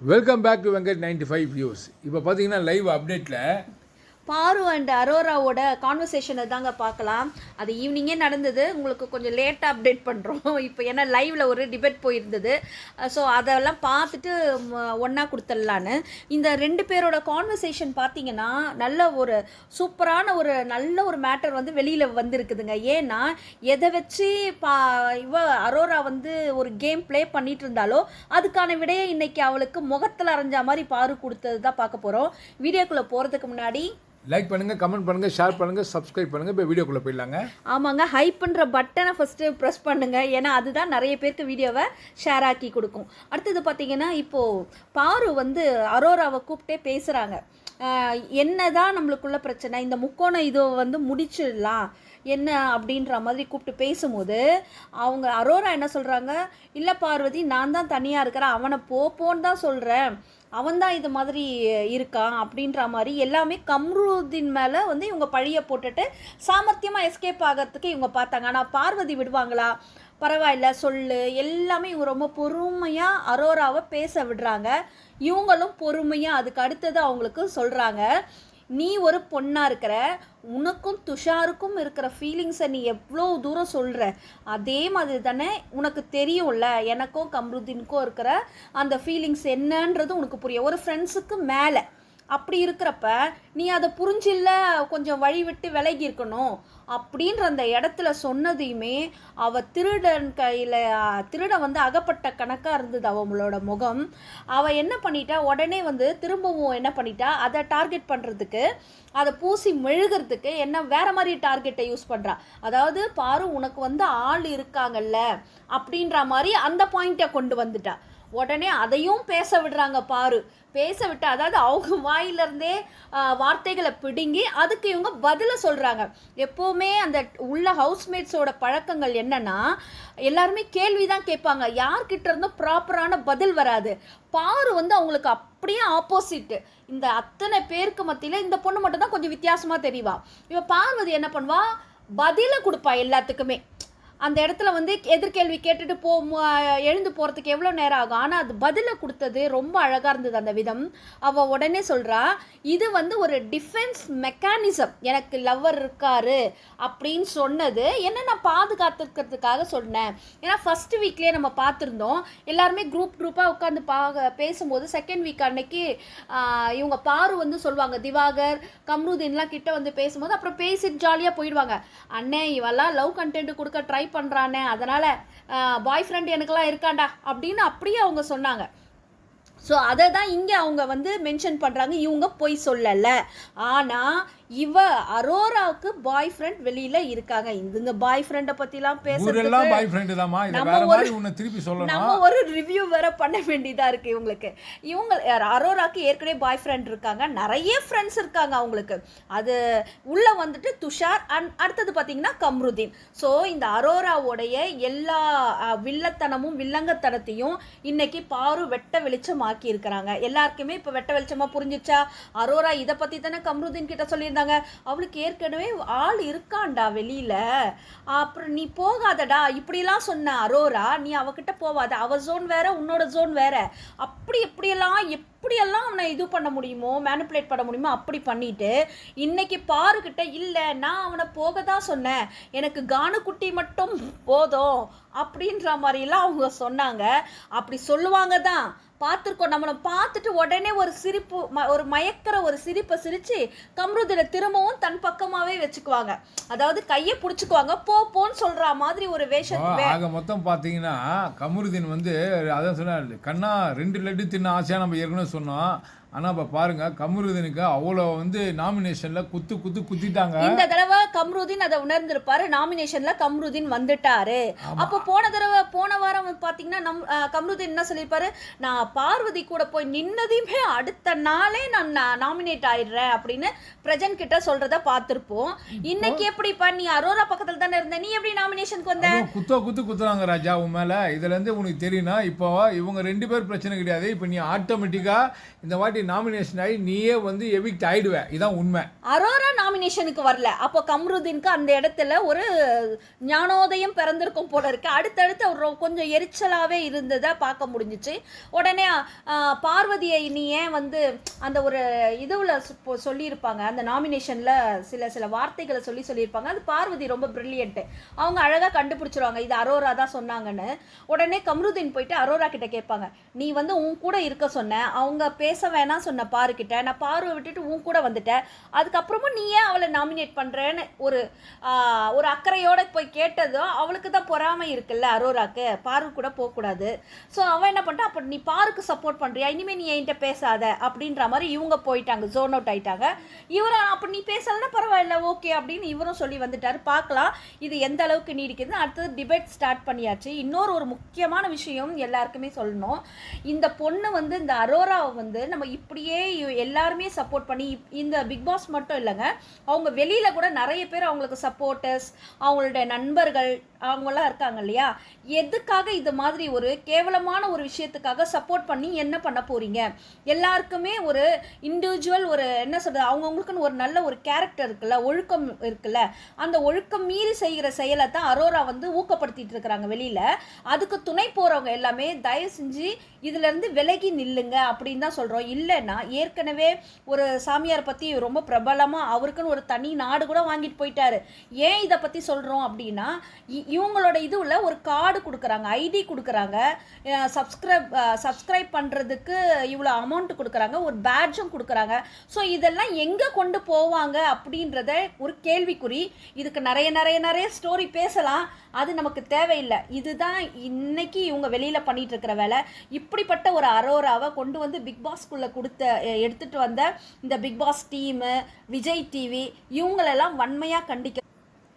Welcome back to Venkat ninety five views இப்போ பார்த்தீங்கன்னா live அப்டேட்டில் பாரு அண்ட் அரோராவோட கான்வர்சேஷனை தாங்க பார்க்கலாம். அது ஈவினிங்கே நடந்தது. உங்களுக்கு கொஞ்சம் லேட்டாக அப்டேட் பண்ணுறோம் இப்போ ஏன்னா லைவில் ஒரு டிபேட் போயிருந்தது. ஸோ அதெல்லாம் பார்த்துட்டு ஒன்றா கொடுத்துடலான்னு. இந்த ரெண்டு பேரோட கான்வர்சேஷன் பார்த்தீங்கன்னா நல்ல ஒரு சூப்பரான ஒரு நல்ல ஒரு மேட்டர் வந்து வெளியில் வந்திருக்குதுங்க. ஏன்னா எதை வச்சு பா இவ அரோரா வந்து ஒரு கேம் ப்ளே பண்ணிட்டு இருந்தாலோ அதுக்கான விடையை இன்றைக்கி அவளுக்கு முகத்தில் அரைஞ்ச மாதிரி பாரு கொடுத்தது தான் பார்க்க போகிறோம் வீடியோக்குள்ளே போகிறதுக்கு முன்னாடி லைக் பண்ணுங்கள் கமெண்ட் பண்ணுங்கள் ஷேர் பண்ணுங்கள் சப்ஸ்கிரைப் பண்ணுங்க இப்போ வீடியோக்குள்ளே போயிடலாங்க. ஆமாங்க ஹைப்புன்ற பட்டனை ஃபஸ்ட்டு ப்ரெஸ் பண்ணுங்க. ஏன்னா அதுதான் நிறைய பேருக்கு வீடியோவை ஷேர் ஆக்கி கொடுக்கும். அடுத்தது பார்த்தீங்கன்னா இப்போது பாரு வந்து அரோராவை கூப்பிட்டே பேசுகிறாங்க என்னதான் நம்மளுக்குள்ள பிரச்சனை இந்த முக்கோணம் இதை வந்து முடிச்சிடலாம். என்ன அப்படின்ற மாதிரி கூப்பிட்டு பேசும்போது அவங்க அரோரா என்ன சொல்கிறாங்க இல்லை பார்வதி நான் தான் தனியாக இருக்கிறேன். அவனை போப்போன்னு தான் சொல்கிறேன் அவன்தான் இது மாதிரி இருக்கான் அப்படின்ற மாதிரி எல்லாமே கம்ருதீன் மேலே வந்து இவங்க பழியை போட்டுட்டு சாமர்த்தியமாக எஸ்கேப் ஆகிறதுக்கு இவங்க பார்த்தாங்க. ஆனால் பார்வதி விடுவாங்களா? பரவாயில்ல சொல்லு. எல்லாமே இவங்க ரொம்ப பொறுமையாக அரோராவை பேச விடுறாங்க. இவங்களும் பொறுமையாக அதுக்கு அடுத்தது அவங்களுக்கு சொல்கிறாங்க நீ ஒரு பொண்ணாக இருக்கிற உனக்கும் துஷாருக்கும் இருக்கிற ஃபீலிங்ஸை நீ எவ்வளோ தூரம் சொல்கிற அதே மாதிரி தானே உனக்கு தெரியும்ல எனக்கும் கம்ருதீனுக்கும் இருக்கிற அந்த ஃபீலிங்ஸ் என்னன்றது உனக்கு புரியும். ஒரு ஃப்ரெண்ட்ஸுக்கு மேலே. அப்படி இருக்கிறப்ப நீ அதை புரிஞ்சில்ல கொஞ்சம் வழி விட்டு விலகி இருக்கணும். அப்படின்ற அந்த இடத்துல சொன்னதையுமே அவ திருடன் கையில் திருடன் வந்து அகப்பட்ட கணக்காக இருந்தது அவங்களோட முகம். அவள் என்ன பண்ணிட்டா உடனே வந்து திரும்பவும் என்ன பண்ணிட்டா அதை டார்கெட் பண்ணுறதுக்கு அதை பூசி மெழுகிறதுக்கு என்ன வேற மாதிரி டார்கெட்டை யூஸ் பண்ணுறா அதாவது பாரு உனக்கு வந்து ஆள் இருக்காங்கல்ல அப்படின்ற மாதிரி அந்த பாயிண்ட்டை கொண்டு வந்துட்டா. உடனே அதையும் பேச விடுறாங்க பாரு. பேச விட்டு அதாவது அவங்க வாயிலிருந்தே வார்த்தைகளை பிடுங்கி அதுக்கு இவங்க பதிலை சொல்கிறாங்க எப்போவுமே அந்த உள்ள ஹவுஸ்மேட்ஸோட பழக்கங்கள் என்னென்னா எல்லாருமே கேள்வி தான் கேட்பாங்க. யார்கிட்ட இருந்தும் ப்ராப்பரான பதில் வராது. பாரு வந்து அவங்களுக்கு அப்படியே ஆப்போசிட்டு இந்த அத்தனை பேருக்கு மத்தியில் இந்த பொண்ணு மட்டும் தான் கொஞ்சம் வித்தியாசமாக தெரியவா இவ பார்வதி என்ன பண்ணுவா? பதிலை கொடுப்பா எல்லாத்துக்குமே. அந்த இடத்துல வந்து எதிர்கேள்வி கேட்டுட்டு போ எழுந்து போகிறதுக்கு எவ்வளோ நேரம் ஆகும்? ஆனால் அது பதிலை கொடுத்தது ரொம்ப அழகாக இருந்தது அந்த விதம். அவள் உடனே சொல்கிறா இது வந்து ஒரு டிஃபென்ஸ் மெக்கானிசம் எனக்கு லவ்வர் இருக்காரு அப்படின்னு சொன்னது. என்ன நான் பாதுகாத்துக்கிறதுக்காக சொன்னேன். ஏன்னா ஃபர்ஸ்ட் வீக்லேயே நம்ம பார்த்துருந்தோம். எல்லாருமே குரூப் குரூப்பாக உட்காந்து பா பேசும்போது செகண்ட் வீக் அன்னைக்கு இவங்க பாரு வந்து சொல்லுவாங்க திவாகர் கம்ருதீன்லாம் கிட்ட வந்து பேசும்போது அப்புறம் பேசிட்டு ஜாலியாக போயிடுவாங்க. அண்ணே இவெல்லாம் லவ் கண்டென்ட் கொடுக்க ட்ரை பண்ணுறானே அதனால் பாய் ஃப்ரெண்ட் எனக்கெல்லாம் இருக்காண்டா அப்படின்னு அப்படியே அவங்க சொன்னாங்க. ஸோ அதை தான் இங்கே அவங்க வந்து மென்ஷன் பண்ணுறாங்க இவங்க பொய் சொல்லலை. ஆனால் இவ அரோராவுக்கு பாய் ஃப்ரெண்ட் வெளியில் இருக்காங்க. இதுங்க பாய் ஃப்ரெண்டை ஊரெல்லாம் பேசுறதுக்கு பாய் ஃப்ரெண்டு தாம்மா. இதை வேற மாதிரி உன்னை திருப்பி சொல்லணும். நம்ம ஒரு ரிவ்யூ வேற பண்ண வேண்டியதா இருக்கு இவங்களுக்கு. இவங்க அரோராக்கு ஏற்கனவே பாய் ஃப்ரெண்ட் இருக்காங்க. நிறைய ஃப்ரெண்ட்ஸ் இருக்காங்க அவங்களுக்கு. அது உள்ள வந்துட்டு துஷார் அண்ட் அடுத்தது பார்த்தீங்கன்னா கம்ருதீன். ஸோ இந்த அரோராவுடைய எல்லா வில்லத்தனமும் வில்லங்கத்தனத்தையும் இன்னைக்கு பாரு வெட்ட வெளிச்சமாக்கி இருக்கிறாங்க எல்லாருக்குமே இப்போ வெட்ட வெளிச்சமாக புரிஞ்சிச்சா? அரோரா இதை பற்றி தானே கம்ருதீன் கிட்ட சொல்லியிருந்தாங்க. அவளுக்கு ஏற்கனவே ஆள் இருக்காண்டா வெளியில். அப்புறம் நீ போகாதடா. இப்படிலாம் சொன்ன அரோரா நீ அவகிட்ட போவாத. அவ ஜோன் வேற உன்னோட ஜோன் வேற. அப்படி எப்படியெல்லாம் எப்படியெல்லாம் அவனை இது பண்ண முடியுமோ மேனிப்புலேட் பண்ண முடியுமோ அப்படி பண்ணிட்டு இன்னைக்கு பாருக்கிட்ட இல்லை நான் அவனை போக தான் சொன்னேன். எனக்கு கானுக்குட்டி மட்டும் போதும். அப்படின்ற மாதிரிலாம் அவங்க சொன்னாங்க. அப்படி சொல்லுவாங்க தான். பார்த்துருக்கோம். நம்மளை பார்த்துட்டு உடனே ஒரு சிரிப்பு ம ஒரு மயக்கிற ஒரு சிரிப்பை சிரித்து கம்ருதினை திரும்பவும் தன் பக்கமாகவே வச்சுக்குவாங்க. அதாவது கையை பிடிச்சிக்குவாங்க. போ போன்னு சொல்கிற மாதிரி ஒரு வேஷம் ஆக மொத்தம் பார்த்தீங்கன்னா கமருதீன் வந்து அதான் சொன்னார் கண்ணா ரெண்டு லட்டு தின்ன ஆசையாக நம்ம ஏற்கனவே சொன்னோம். ஆனால் இப்போ பாருங்க கமருதீனுக்கு அவ்வளோ வந்து நாமினேஷனில் குத்து குத்து குத்திட்டாங்க. இந்த தடவை கம்ருதீன் அதை உணர்ந்திருப்பாரு. நாமினேஷன்ல கம்ருதீன் வந்துட்டாரு. அப்போ போன தடவை போன வாரம் பாத்தீங்கன்னா நம் கம்ருதீன் என்ன சொல்லியிருப்பாரு? நான் பார்வதி கூட போய் நின்னதையுமே அடுத்த நாளே நான் நாமினேட் ஆயிடுறேன் அப்படின்னு பிரஜன் கிட்ட சொல்றத பார்த்திருப்போம். இன்னைக்கு எப்படிப்பா நீ அரோரா பக்கத்துல தானே இருந்த. நீ எப்படி நாமினேஷனுக்கு வந்த? குத்த குத்து குத்துறாங்க ராஜா உன் மேலே. இதுலேருந்து உனக்கு தெரியும்னா இப்போ இவங்க ரெண்டு பேர் பிரச்சனை கிடையாது. இப்போ நீ ஆட்டோமேட்டிக்காக இந்த வாட்டி வாட்டி நாமினேஷன் ஆகி நீயே வந்து எவிக்ட் ஆயிடுவே. இதான் உண்மை. அரோரா நாமினேஷனுக்கு வரல. அப்போ கம்ருதீனுக்கு அந்த இடத்துல ஒரு ஞானோதயம் பிறந்திருக்கும் போல இருக்கு. அடுத்தடுத்து அவர் கொஞ்சம் எரிச்சலாகவே இருந்ததை பார்க்க முடிஞ்சிச்சு. உடனே பார்வதியை நீ ஏன் வந்து அந்த ஒரு இதுவில் சொல்லியிருப்பாங்க. அந்த நாமினேஷனில் சில சில வார்த்தைகளை சொல்லி சொல்லியிருப்பாங்க. அது பார்வதி ரொம்ப ப்ரில்லியண்ட்டு அவங்க அழகாக கண்டுபிடிச்சிருவாங்க. இது அரோரா தான் சொன்னாங்கன்னு. உடனே கம்ருதீன் போயிட்டு அரோரா கிட்ட கேட்பாங்க. நீ வந்து உன் கூட இருக்க சொன்ன. அவங்க பேச வேணாம். சொன்ன பாருக்கிட்ட நான் பார்வை விட்டுட்டு உன் கூட வந்துட்டேன். அதுக்கப்புறமும் நீ ஏன் அவளை நாமினேட் பண்ணுறேன்னு ஒரு ஒரு அக்கறையோட போய் கேட்டதும் அவளுக்கு தான் பொறாமை இருக்குல்ல அரோராக்கு. பாரு கூட போகக்கூடாது. ஸோ அவன் என்ன பண்ணிட்டா அப்போ நீ பாருக்கு சப்போர்ட் பண்ணுறியா இனிமேல் நீ என்கிட்ட பேசாத அப்படின்ற மாதிரி இவங்க போயிட்டாங்க. ஜோன் அவுட் ஆயிட்டாங்க. இவரை அப்போ நீ பேசலன்னா பரவாயில்ல ஓகே அப்படின்னு இவரும் சொல்லி வந்துட்டார். பார்க்கலாம். இது எந்த அளவுக்கு நீடிக்குதுன்னு. அடுத்தது டிபேட் ஸ்டார்ட் பண்ணியாச்சு. இன்னொரு ஒரு முக்கியமான விஷயம் எல்லாருக்குமே சொல்லணும். இந்த பொண்ணு வந்து இந்த அரோராவை வந்து நம்ம இப்படியே எல்லாருமே சப்போர்ட் பண்ணி இந்த பிக் பாஸ் மட்டும் இல்லைங்க அவங்க வெளியில் கூட நிறைய பேர் அவங்களுக்கு சப்போர்ட்டர்ஸ் அவங்களுடைய நண்பர்கள் அவங்களாம் இருக்காங்க இல்லையா? எதுக்காக இது மாதிரி ஒரு கேவலமான ஒரு விஷயத்துக்காக சப்போர்ட் பண்ணி என்ன பண்ண போறீங்க? எல்லாருக்குமே ஒரு இண்டிவிஜுவல் ஒரு என்ன சொல்றது அவங்கவுங்களுக்குன்னு ஒரு நல்ல ஒரு கேரக்டர் இருக்குல்ல ஒழுக்கம் இருக்குல்ல அந்த ஒழுக்கம் மீறி செய்கிற செயலை தான் அரோரா வந்து ஊக்கப்படுத்திட்டு இருக்கிறாங்க வெளியில. அதுக்கு துணை போறவங்க எல்லாமே தயவு செஞ்சு இதுல இருந்து விலகி நில்லுங்க அப்படின்னு தான் சொல்றோம். இல்லைன்னா ஏற்கனவே ஒரு சாமியார் பற்றி ரொம்ப பிரபலமாக அவருக்குன்னு ஒரு தனி நாடு கூட வாங்கிட்டு போயிட்டாரு. ஏன் இதை பற்றி சொல்கிறோம் அப்படின்னா இ- இவங்களோட உள்ள ஒரு கார்டு கொடுக்குறாங்க ஐடி கொடுக்குறாங்க. சப்ஸ்கிரைப் சப்ஸ்கிரைப் பண்ணுறதுக்கு இவ்வளோ அமௌண்ட் கொடுக்குறாங்க ஒரு பேட்ஜும் கொடுக்குறாங்க. ஸோ இதெல்லாம் எங்கே கொண்டு போவாங்க அப்படின்றத ஒரு கேள்விக்குறி. இதுக்கு நிறைய நிறைய நிறைய ஸ்டோரி பேசலாம். அது நமக்கு தேவையில்லை. இதுதான் இன்னைக்கு இவங்க வெளியில் பண்ணிட்டு இருக்கிற வேலை. இப்படிப்பட்ட ஒரு அரோராவை கொண்டு வந்து பிக் பாஸ்க்குள்ளே கொடுத்த எடுத்துகிட்டு எடுத்துட்டு வந்த இந்த Bigg Boss team Vijay TV இவங்களெல்லாம் வன்மையாக கண்டிக்க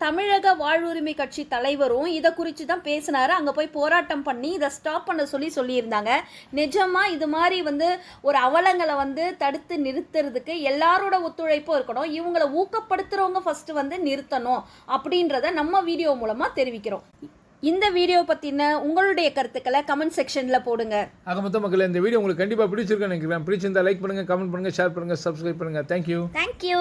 தமிழக வாழ்வுரிமை கட்சி தலைவரும் இதை குறித்து தான் பேசினாரு. அங்கே போய் போராட்டம் பண்ணி இதை ஸ்டாப் பண்ண சொல்லி சொல்லியிருந்தாங்க. நிஜமாக இது மாதிரி வந்து ஒரு அவலங்களை வந்து தடுத்து நிறுத்துறதுக்கு எல்லாரோட ஒத்துழைப்பும் இருக்கணும். இவங்களை ஊக்கப்படுத்துகிறவங்க ஃபஸ்ட்டு வந்து நிறுத்தணும் அப்படின்றத நம்ம வீடியோ மூலமாக தெரிவிக்கிறோம். இந்த வீடியோ பத்தின உங்களுடைய கருத்துக்களை கமெண்ட் செக்ஷன்ல போடுங்க. ஆக மொத்த மக்களே இந்த வீடியோ உங்களுக்கு கண்டிப்பாக பிடிச்சிருக்குன்னு நினைக்கிறேன். பிடிச்சிருந்தா லைக் பண்ணுங்கள் கமெண்ட் பண்ணுங்கள் ஷேர் பண்ணுங்கள் சப்ஸ்கிரைப் பண்ணுங்கள் தேங்க்யூ தேங்க்யூ